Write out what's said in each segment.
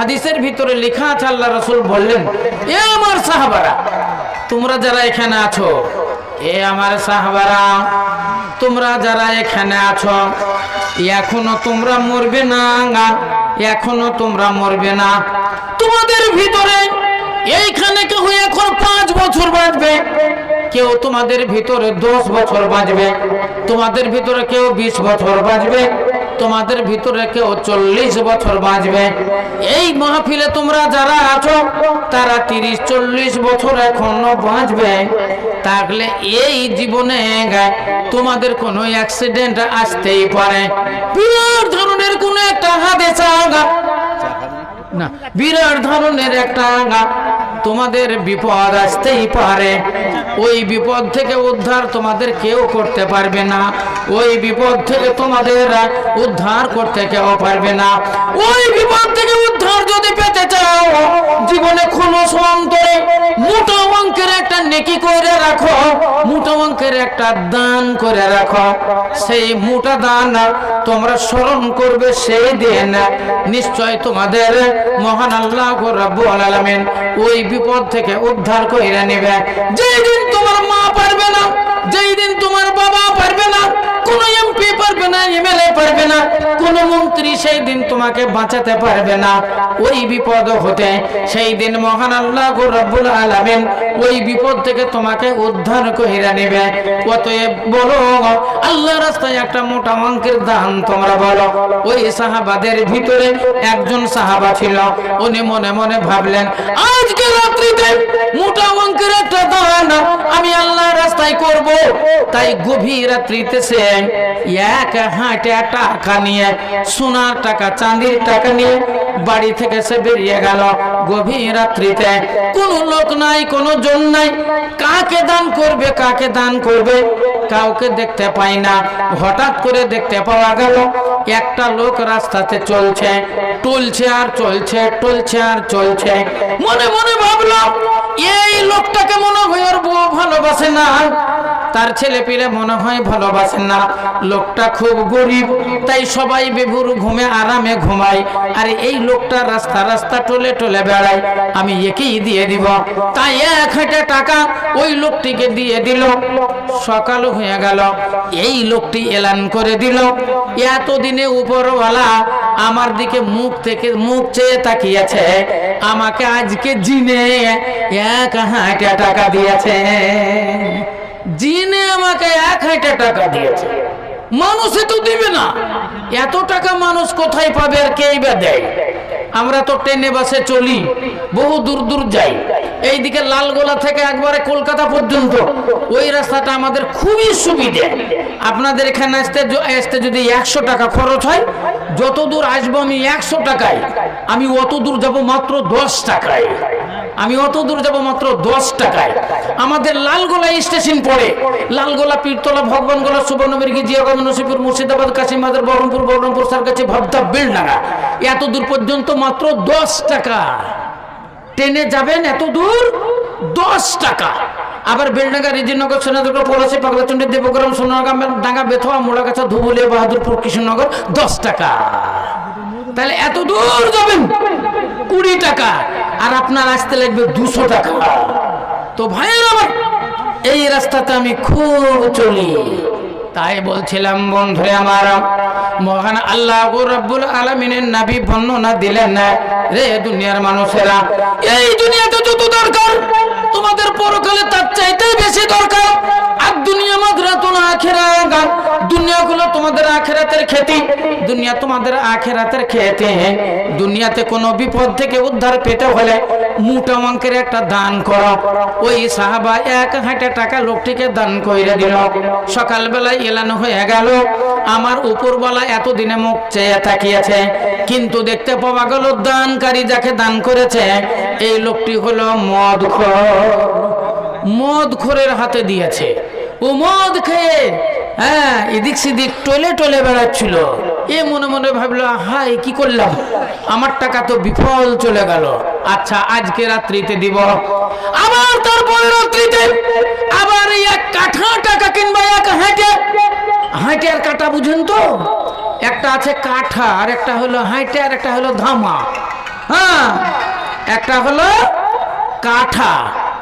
হাদিসের ভিতরে লেখা আছে, আল্লাহ রসুল বললেন, এ আমার সাহাবারা, তোমরা যারা এখানে আছো, এ আমার সাহাবারা, তোমরা যারা এখানে আছো, এখনও তোমরা মরবে না এখনও তোমরা মরবে না। তোমাদের ভিতরে এইখানে কেউ এখন পাঁচ বছর বাঁচবে, কেউ তোমাদের ভিতরে দশ বছর বাঁচবে, তোমাদের ভিতরে কেউ বিশ বছর বাঁচবে তোমাদের ভিতরে কেউ চল্লিশ বছর বাঁচবে? এই মাহফিলে তোমরা যারা আছো, তারা তিরিশ, চল্লিশ বছর এখনও বাঁচবে। তাহলে এই জীবনে তোমাদের কোনো অ্যাক্সিডেন্ট আসতেই পারে। বিরাট ধরনের কোনো একটা হাদেসা না, বিরাট ধরনের একটা তোমাদের বিপদ আসতেই পারে। ওই বিপদ থেকে উদ্ধার তোমাদের কেউ করতে পারবে না। ওই বিপদ থেকে তোমাদের উদ্ধার করতে কেউ পারবে না। ওই বিপদ থেকে উদ্ধার যদি পেতে চাও, জীবনে কোনো অন্তরে মোটা অঙ্কের একটা নেকি করে রাখো, মোটা অঙ্কের একটা দান করে রাখো। সেই মোটা দান তোমরা স্মরণ করবে সেই দিন। নিশ্চয় তোমাদের মহান আল্লাহ রাব্বুল আলামিন ওই বিপদ থেকে উদ্ধার করে নেবে। যেই দিন তোমার মা পারবে না, যেই দিন তোমার বাবা পারবে না কোন মন্ত্রী সেই দিন তোমাকে বাঁচাতে পারবে না। ওই বিপদ হতে সেই দিন মহান আল্লাহ রব্বুল আলামিন ওই বিপদ থেকে তোমাকে উদ্ধার কইরা নেবে। অতএব বলো আল্লাহ রাস্তায় একটা মোটা অঙ্কের দান তোমরা বলো। ওই সাহাবাদের ভিতরে একজন সাহাবা ছিল। উনি মনে মনে ভাবলেন, আজকে রাত্রিতে মোটা অঙ্কের একটা দান আমি আল্লাহ রাস্তায় করব। তাই গভীর রাত্রিতে সে এক হাঁটে টাকা নিয়ে, সোনার টাকা, চাঁদির টাকা নিয়ে বাড়ি থেকে সে বেরিয়ে গেল। গভীর রাত্রিতে কোনো লোক নাই, কোনো জন নাই। কাকে দান করবে, কাকে দান করবে, কাউকে দেখতে পাই না। হঠাৎ করে দেখতে পাওয়া গেল, একটা লোক রাস্তাতে চলছে, টলছে আর চলছে, টলছে আর চলছে। মনে মনে ভাবলাম এই লোকটাকে মনে হয় ওর বউ ভালোবাসে না। তার ছেলে পিলে মনে হয় ভালোবাসেন না। লোকটা খুব গরিব, তাই সবাই বেভুর ঘুমে আরামে ঘুমায়। আর এই লোকটা রাস্তা রাস্তা টলে টলে বেড়ায়। আমি একেই দিয়ে দিব। তাই এক হাজার টাকা ওই লোকটিকে দিয়ে দিল। সকাল হয়ে গেল। এই লোকটি এলান করে দিল। এতদিনে উপরওয়ালা আমার দিকে মুখ থেকে মুখ চেয়ে তাকিয়েছে। আমাকে আজকে জিনে এক হাঁটা টাকা দিয়েছে। জিনে আমাকে এক হাঁটা টাকা দিয়েছে। মানুষে তো দিবে না। এত টাকা মানুষ কোথায় পাবে আর কেই বা দেয়? আমরা তো ট্রেনে, বাসে চলি। বহু দূর দূর যাই। এইদিকে লালগোলা থেকে একবারে কলকাতা পর্যন্ত। ওই রাস্তাটা আমাদের খুবই সুবিধে। আপনাদের এখানে আসতে আসতে যদি একশো টাকা খরচ হয় যত দূর আসব আমি একশো টাকায়। আমি অত দূর যাব মাত্র দশ টাকায়। আমি অত দূর যাব মাত্র দশ টাকায়। আমাদের লালগোলা স্টেশন পড়ে। লালগোলা, পীরতলা, ভগবানগোলা সুবর্ণবীরগি জিয়াগঞ্জ নসিপুর, মুর্শিদাবাদ কাশিমাদের বহরমপুর বহরমপুর সার কাছে ভাবদা বেলডাঙ্গা। এত দূর পর্যন্ত মাত্র দশ টাকা। ট্রেনে যাবেন এত দূর? দশ টাকা। আবার বেলডাঙ্গা, রিজিনগর সোনাদুর্গ পলাশি, পাগলাচন্ডী, দেবগ্রাম সোনাগাম ডাঙ্গা, বেথুয়া, মোড়াগাছা, ধুবুলিয়া, বাহাদুরপুর, কৃষ্ণনগর, দশ টাকা। তাহলে এত দূর যাবেন? কুড়ি টাকা, আর আপনার আসতে লাগবে দুশো টাকা। তো ভাইয়ের আমার, এই রাস্তাতে আমি খুব চলি। তাই বলছিলাম বন্ধু আমার, মহান আল্লাহ রব্বুল আলমিনের নাবি বর্ণনা দিলেন না রে দুনিয়ার মানুষেরা। এই দুনিয়াতে যত দরকার তোমাদের পরকালে তার চাইতে বেশি দরকার। আর দুনিয়া মাদ্রাতুল আখেরা দুনিয়া গুলো তোমাদের আখেরাতের খেতে। দুনিয়া তোমাদের আখেরাতের খেতে। দুনিয়াতে কোনো বিপদ থেকে উদ্ধার পেতে হলে মোটা অঙ্কের একটা দান কর। ওই সাহাবা এক হাঁটে টাকা লোকটিকে দান কইরে দিল। সকালবেলায় এলানো হয়ে গেল। আমার উপরবেলা এতদিনে মুখ চেয়ে তাকিয়েছে, কিন্তু দেখতে পাওয়া গেল দানকারী যাকে দান করেছে, এই লোকটি হলো মদ মদ খোরের হাতে দিয়েছে। ও মদ খেয়ে হ্যাঁ এদিক সেদিক টলে টলে বেড়াচ্ছিল। এ মনে মনে ভাবলো হাই কি করলাম? আমার টাকা তো বিফল চলে গেল। আচ্ছা আজকে রাত্রিতে দিব। আবার তারপরে রাত্রিতে আবার এক কাঠা টাকা কিনবা এক হাঁটে। হাঁটে আর কাটা বুঝেন তো? একটা আছে কাঠা, আর একটা হলো হাঁটে, আর একটা হলো ধামা। হ্যাঁ একটা হলো কাঠা,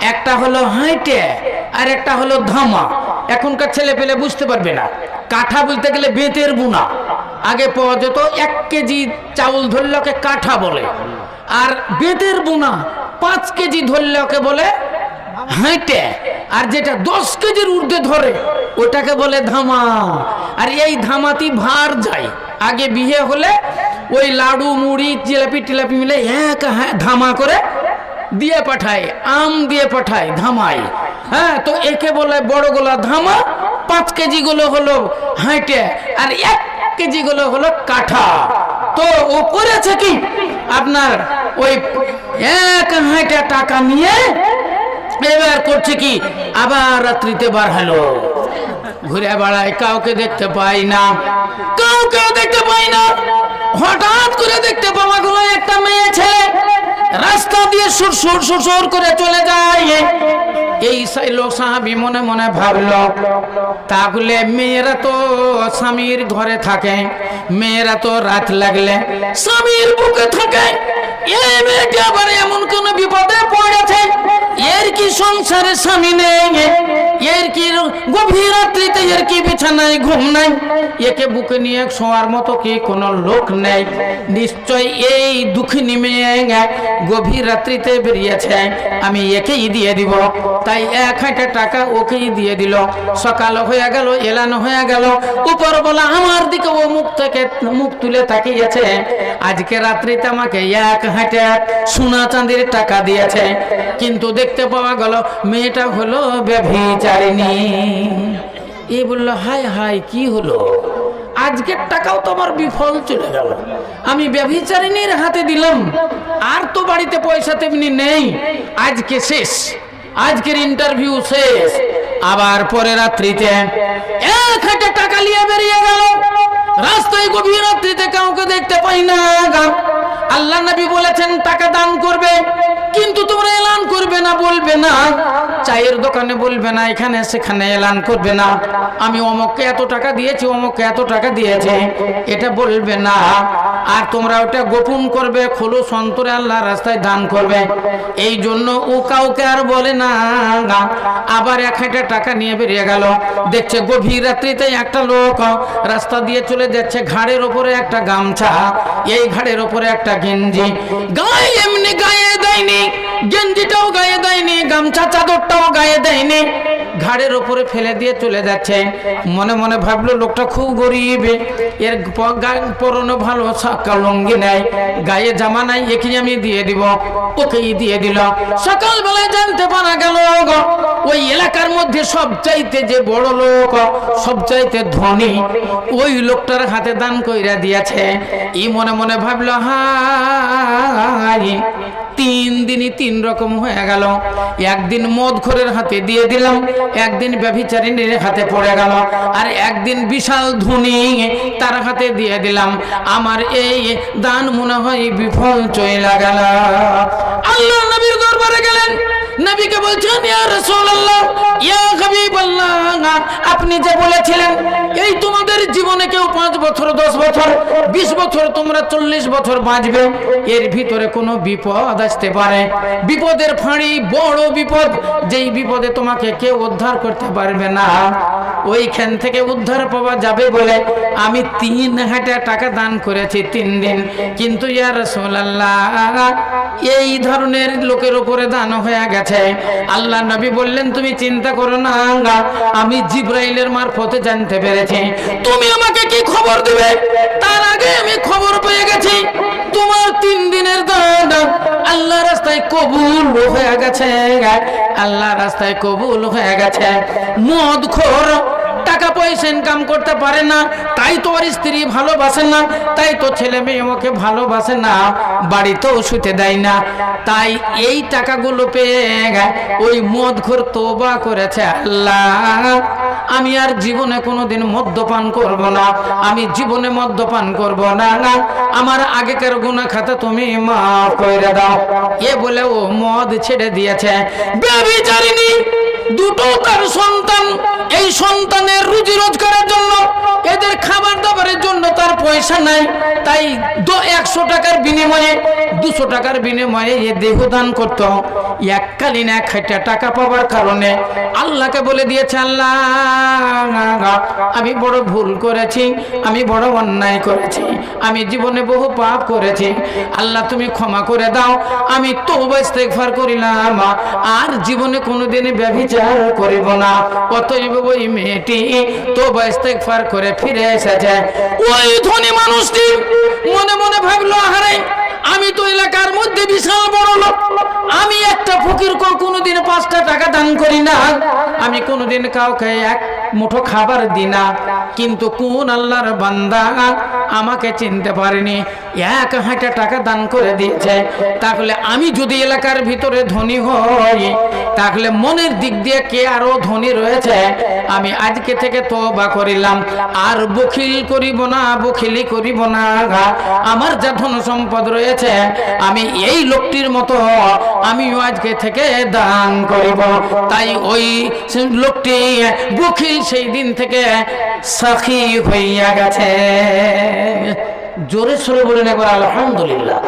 একটা হলো হাইটে আর একটা হলো ধামা। এখনকার ছেলে পেলে বুঝতে পারবে না। কাঠা বলতে গেলে বেতের বুনা। আগে পাওয়া যেত এক কেজি চাউল ধরলে ওকে কাঠা বলে। আর বেতের বোনা পাঁচ কেজি ধরলে ওকে বলে হাইটে আর যেটা দশ কেজির ঊর্ধ্বে ধরে, ওটাকে বলে ধামা। আর এই ধামাতি ভার যায়। আগে বিয়ে হলে ওই লাডু, মুড়ি, জিলাপি, টিলাপি মিলে এক হ্যাঁ ধামা করে দিয়ে পাঠায়, আম দিয়ে পাঠায় ধামাই হ্যাঁ তো একে বলে বড় গোলা ধামা, পাঁচ কেজি গুলো হলো হাইটে আর এক কেজি গুলো হলো কাঠা। তো ও করেছে কি? আপনার ওই এক হাইটে টাকা নিয়ে এবার করছে কি? আবার রাত্রিতে বার হলো। ঘুরে বেড়ায়, কাউকে দেখতে পাই না। কাউকে দেখতে পাই না। হঠাৎ করে দেখতে পাওয়া গেল একটা মেয়ে ছেলে। রাস্তা দিয়ে সুর সুর সুর করে চলে যায়। এই সেই লোক সাহাবি মনে মনে ভাবল, তাহলে মেয়েরা তো স্বামীর ঘরে থাকে, মেয়েরা তো রাত লাগলে স্বামীর বুকে থাকে। এই মেয়েটি আবার এমন কোন বিপদে পড়েছে এর কি সংসারে স্বামী নেই? এর কি গভীর রাত্রিতে এর কি বিছানায় ঘুম নাই? একে বুকে নিয়ে শোয়ার মতো কি কোনো লোক নেই? নিশ্চয় এই দুঃখিনী মেয়ে গভীর রাত্রিতে বেরিয়েছে। আমি একেই দিয়ে দিব। তাই এক হাজার টাকা ওকেই দিয়ে দিল। সকাল হয়ে গেল, এলানো হয়ে গেল। উপর বলা আমার দিকে ও মুখ থেকে মুখ তুলে তাকিয়েছে। আজকে রাত্রিতে আমাকে এক হাজার সোনা চাঁদির টাকা দিয়েছে। কিন্তু দেখতে পাওয়া গেল, মেয়েটা হলো ব্যভিচারিণী। এ বলল হাই হাই কি হলো? আজকের টাকাও তো আমার বিফল চলে গেল। আমি ব্যভিচারিণীর হাতে দিলাম, আর তো বাড়িতে পয়সা তেমনি নেই। আজকে শেষ, আজকের ইন্টারভিউ শেষ। আবার পরে রাত্রিতে এক হাজার টাকা নিয়ে বেরিয়ে গেল। রাস্তায় গভীর রাত্রিতে কাউকে দেখতে পাই না। আল্লাহ নবী বলেছেন, টাকা দান করবে। কিন্তু তোমরা এলান করবে না বলবে না। চায়ের দোকানে বলবে না, এখানে সেখানে এলান করবে না। আমি অমককে এত টাকা দিয়েছি, অমককে এত টাকা দিয়েছে। এটা বলবে না। আর তোমরা ওটা গোপন করবে খোলো সন্তরে আল্লাহ রাস্তায় দান করবে। এই জন্য ও কাউকে আর বলে না আবার এক হাজার টাকা নিয়ে বেরিয়ে গেল। দেখছে গভীর রাত্রিতে একটা লোক রাস্তা দিয়ে চলে যাচ্ছে, ঘাড়ের ওপরে একটা গামছা, এই ঘাড়ের ওপরে একটা গেঞ্জি। গায়ে এমনি গায়ে দেয়নি। গেঞ্জিটাও গায়ে দেয়নি, গামছা চাদরটাও গায়ে দেয়নি। ঘাড়ের ওপরে ফেলে দিয়ে চলে যাচ্ছে। মনে মনে ভাবলো, লোকটা খুব গরিব। এর পরনে ভালো সকাল লঙ্গি নেয় গায়ে জামা নাই একে আমি দিয়ে দিব, ওকেই দিয়ে দিল। সকালবেলায় জানতে পারা গেল ওই মধ্যে সবচাইতে যে বড় লোক, সবচাইতে ধনী, ওই লোকটার হাতে দান কইরা দিয়েছে। ই মনে মনে ভাবলো, হাই, তিন দিনই তিন রকম হয়ে গেল। একদিন মদ ঘরের হাতে দিয়ে দিলাম, একদিন ব্যভিচারিণীর হাতে পড়ে গেল। আর একদিন বিশাল ধনী তার হাতে দিয়ে দিলাম। আমার এই দান মনে হয় বিফল চলে গেল। আল্লাহ নবীর দরবারে গেলেন। নবীকে বলছেন আপনি যে বলেছিলেন, এই তোমাদের জীবনে কেউ পাঁচ বছর, দশ বছর, বিশ বছর, তোমরা চল্লিশ বছর বাঁচবে। এর ভিতরে কোনো বিপদ আসতে পারে। বিপদের ফাঁড়ি বড় বিপদ, যেই বিপদে তোমাকে কেউ উদ্ধার করতে পারবে না। ওইখান থেকে উদ্ধার পাওয়া যাবে বলে আমি তিন হাজার টাকা দান করেছি তিন দিন। কিন্তু ইয়া রাসূলুল্লাহ এই ধরনের লোকের উপরে দান হয়ে গেছে। আল্লাহ নবী বললেন, তুমি চিন্তা করো না আমি জিব্রাইলের মারফতে জানতে পেরেছি। তুমি আমাকে কি খবর দেবে? তার আগে আমি খবর পেয়ে গেছি। তোমার তিন দিনের দান আল্লাহ রাস্তায় কবুল হয়ে গেছে। আল্লাহ রাস্তায় কবুল হয়ে গেছে। মদ খোর টাকা পয়সা ইনকাম করতে পারে না, তাই তো ওর স্ত্রী ভালোবাসে না, তাই তো ছেলে মেয়ে ওকে ভালোবাসে না, বাড়িতেও শুতে দেয় না। তাই এই টাকাগুলো পেয়ে ওই মদ ঘর তোবা করেছে আল্লাহ। আমি আর জীবনে কোনোদিন মদ্যপান করব না, আমি জীবনে মদ্যপান করব না। না আমার আগেকার গুণা খাতা তুমি মাফ করে দাও। এ বলে ও মদ ছেড়ে দিয়েছে। বেবিচারিণী দুটো তার সন্তান, এই সন্তানের রুজি রোজগারের পয়সা নাই, তাই একশো টাকার বিনিময়ে, দুশো টাকার বিনিময়ে এ দেহদান করত। এককালীন এক হাজার টাকা পাওয়ার কারণে আল্লাহকে বলে দিয়েছে, আল্লাহ, আমি বড় ভুল করেছি, আমি বড় অন্যায় করেছি, আমি জীবনে বহু পাপ করেছি। আল্লাহ, তুমি ক্ষমা করে দাও, আমি তো ইস্তেগফার করিলাম, আর জীবনে কোনোদিন ব্যভিচার করিব না। অতএব ওই মেয়েটি তো ইস্তেগফার করে ফিরে এসেছে। ওই ধনী মানুষটি মনে মনে ভাবলো, আহারে, আমি তো এলাকার মধ্যে বিশাল বড় লোক। আমি একটা ফকির কোনোদিন পাঁচটা টাকা দান করি না। আমি কোনোদিন কাউকে এক মুঠো খাবার দিই না কিন্তু কোন আল্লাহর বান্দা আমাকে চিনতে পারেনি। এক হাজার টাকা দান করে দিয়েছে। তাহলে আমি যদি এলাকার ভিতরে ধনী হই, তাহলে মনের দিক দিয়ে কে আরও ধনী রয়েছে? আমি আজকে থেকে তবা করিলাম। আর বখিল করিব না, বখিলি করিব না আমার যা ধন সম্পদ রয়েছে, আমি এই লোকটির মতো আমিও আজকে থেকে দান করিব। তাই ওই লোকটি বখিল সেই দিন থেকে সাখী হইয়া গেছে। জোরে সরে বলেন একবার আলহামদুলিল্লাহ।